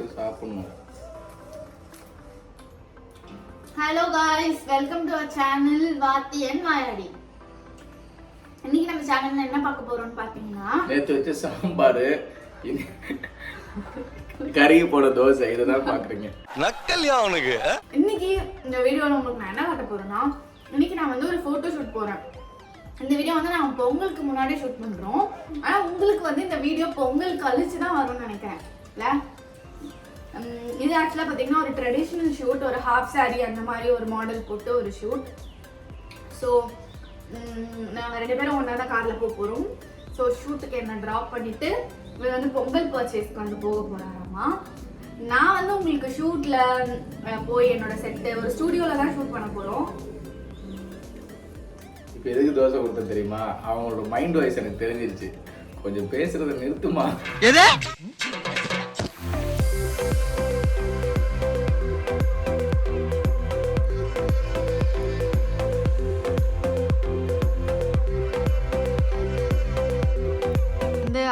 First சாப்பிடணும். Hello guys welcome to our channel வாத்தி அண்ட் மாயாடி இன்னைக்கு நம்ம சேனல்ல என்ன பார்க்க போறோம்னு பாத்தீங்கன்னா நேற்று வச்ச சாம்பார் கறிக்கு போட தோசை இதை தான் பார்க்குறீங்க. நக்கல்யா அவனுக்கு இன்னைக்கு இந்த வீடியோல உங்களுக்கு நான் என்ன காட்ட போறேன்னா இன்னைக்கு நான் வந்து ஒரு போட்டோ ஷூட் போறேன். இந்த வீடியோ வந்து நான் பொங்கலுக்கு முன்னாடி ஷூட் பண்றோம். ஆனா உங்களுக்கு வந்து இந்த வீடியோ பொங்கல் கழிச்சு தான் வரும்னு நினைக்கிறேன். இல்ல? இது ஆக்சுவலாக பார்த்தீங்கன்னா ஒரு ட்ரெடிஷ்னல் ஷூட் ஒரு ஹாஃப் saree அந்த மாதிரி ஒரு மாடல் போட்டு ஒரு ஷூட் ஸோ நாங்கள் ரெண்டு பேரும் ஒன்றா தான் காரில் போக போகிறோம் ஸோ ஷூட்டுக்கு என்ன ட்ராப் பண்ணிவிட்டு இவர் வந்து பொங்கல் பர்ச்சேஸ்க்கு வந்து போக போகிறாராமா நான் வந்து உங்களுக்கு ஷூட்டில் போய் என்னோட செட்டு ஒரு ஸ்டூடியோவில் தான் ஷூட் பண்ண போகிறோம் இப்போ எதுக்கு தோசை கொடுத்தேன் தெரியுமா? அவங்களோட மைண்ட் வாய்ஸ் எனக்கு தெரிஞ்சிருச்சு. கொஞ்சம் பேசுறதை நிறுத்துமா?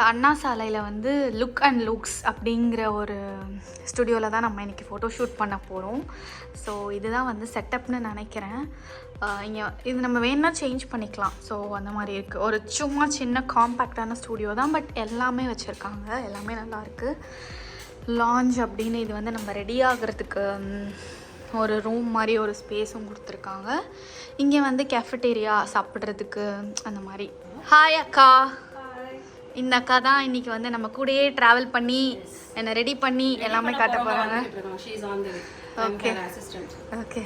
அண்ணா சாலையில் வந்து லுக் அண்ட் லுக்ஸ் அப்படிங்கிற ஒரு ஸ்டுடியோவில் தான் நம்ம இன்றைக்கி ஃபோட்டோ ஷூட் பண்ண போகிறோம் ஸோ இதுதான் வந்து செட்டப்னு நினைக்கிறேன். இங்கே இது நம்ம வேணால் சேஞ்ச் பண்ணிக்கலாம். ஸோ அந்த மாதிரி இருக்குது ஒரு சும்மா சின்ன காம்பேக்டான ஸ்டுடியோ தான் பட் எல்லாமே வச்சுருக்காங்க. எல்லாமே நல்லாயிருக்கு லான்ச் லாஞ்ச் அப்படின்னு இது வந்து நம்ம ரெடி ஆகிறதுக்கு ஒரு ரூம் மாதிரி ஒரு ஸ்பேஸும் கொடுத்துருக்காங்க. இங்கே வந்து கேஃபட்டேரியா சாப்பிட்றதுக்கு அந்த மாதிரி. ஹாய் அக்கா. இந்த அக்கா தான் இன்னைக்கு வந்து நம்ம கூடயே ட்ராவல் பண்ணி என்னை ரெடி பண்ணி எல்லாமே காட்ட போகிறாங்க assistant. ஓகே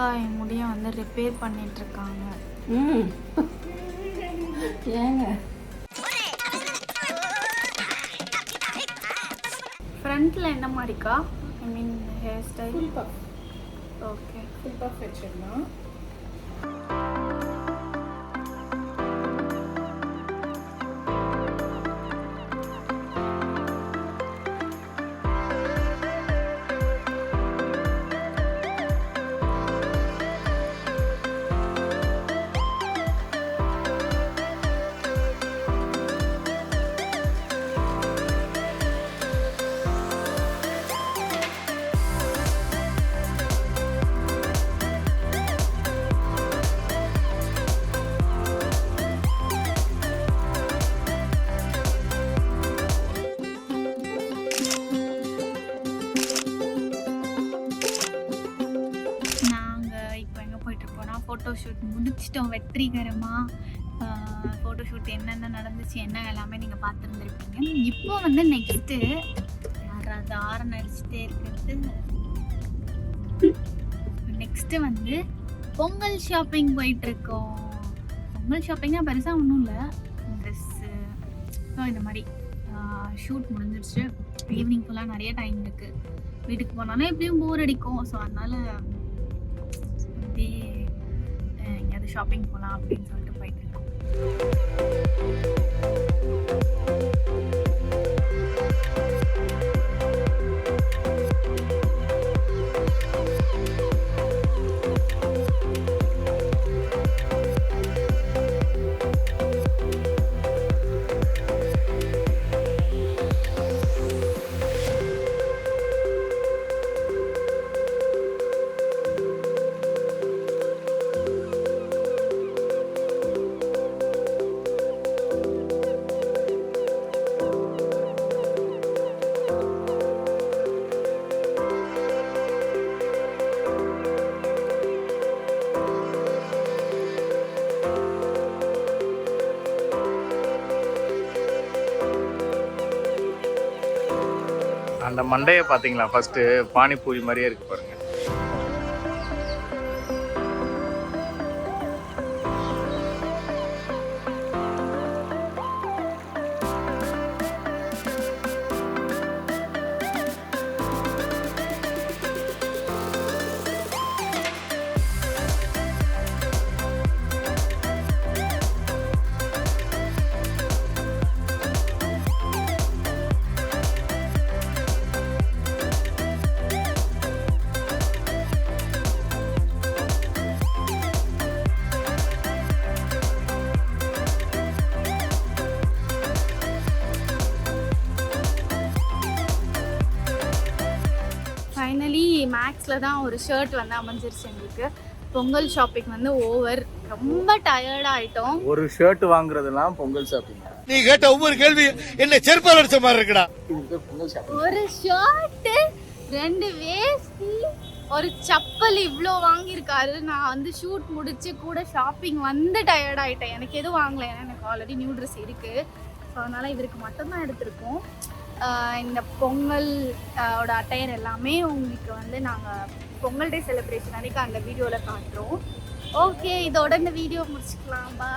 அக்கா என் முடியை வந்து ரிப்பேர் பண்ணிட்டு இருக்காங்க ஏங்க? ஃப்ரண்ட்ல என்ன மாதிரிக்கா I mean hair style okay full puff முடிச்சிட்டோம் வெற்றிகரமாக ஃபோட்டோ ஷூட் என்னென்ன நடந்துச்சு என்ன எல்லாமே நீங்கள் பார்த்துருந்துருப்பீங்க. இப்போ வந்து நெக்ஸ்ட்டு யாராவது ஆரன் அடிச்சுட்டே இருக்கிறது. நெக்ஸ்ட்டு வந்து பொங்கல் ஷாப்பிங் போயிட்டுருக்கோம். பொங்கல் ஷாப்பிங்னா பெருசாக ஒன்றும் இல்லை. ட்ரெஸ்ஸு ஸோ இந்த மாதிரி ஷூட் முடிஞ்சிருச்சு. ஈவினிங் ஃபுல்லாக நிறைய டைம் இருக்குது வீட்டுக்கு போனாலும் எப்படியும் போர் அடிக்கும். ஸோ அதனால் அப்படியே ஷாப்பிங் போகலாம் அப்படின்னு சொல்லிட்டு போயிட்டு இருக்கோம். அந்த மண்டையை பார்த்தீங்களா? ஃபர்ஸ்ட்டு பானிபூரி மாதிரியே இருக்கு பாருங்கள் ருபீஸில் தான் ஒரு ஷர்ட் வந்து அமைஞ்சிருச்சு எங்களுக்கு. பொங்கல் ஷாப்பிங் வந்து ஓவர் ரொம்ப டயர்ட் ஆயிட்டோம். ஒரு ஷர்ட் வாங்குறதெல்லாம் பொங்கல் ஷாப்பிங் நீ கேட்ட ஒவ்வொரு கேள்வி என்ன செருப்பால் அடிச்ச மாதிரி இருக்குடா. ஒரு ஷர்ட்டு ரெண்டு வேஷ்டி ஒரு செப்பல் இவ்வளோ வாங்கியிருக்காரு. நான் வந்து ஷூட் முடிச்சு கூட ஷாப்பிங் வந்து டயர்ட் ஆயிட்டேன். எனக்கு எதுவும் வாங்கல. ஏன்னா எனக்கு ஆல்ரெடி நியூ ட்ரெஸ் இருக்கு. ஸோ அதனால இவருக்கு மட்டும்தான் எடுத்திருக்கோம். இந்த பொங்கல் ஓட அட்டையர் எல்லாமே உங்களுக்கு வந்து நாங்கள் பொங்கல் டே செலிப்ரேஷன் அன்றைக்கி அந்த வீடியோவில் காட்டுறோம். ஓகே இதோட இந்த வீடியோ முடிச்சுக்கலாம். பா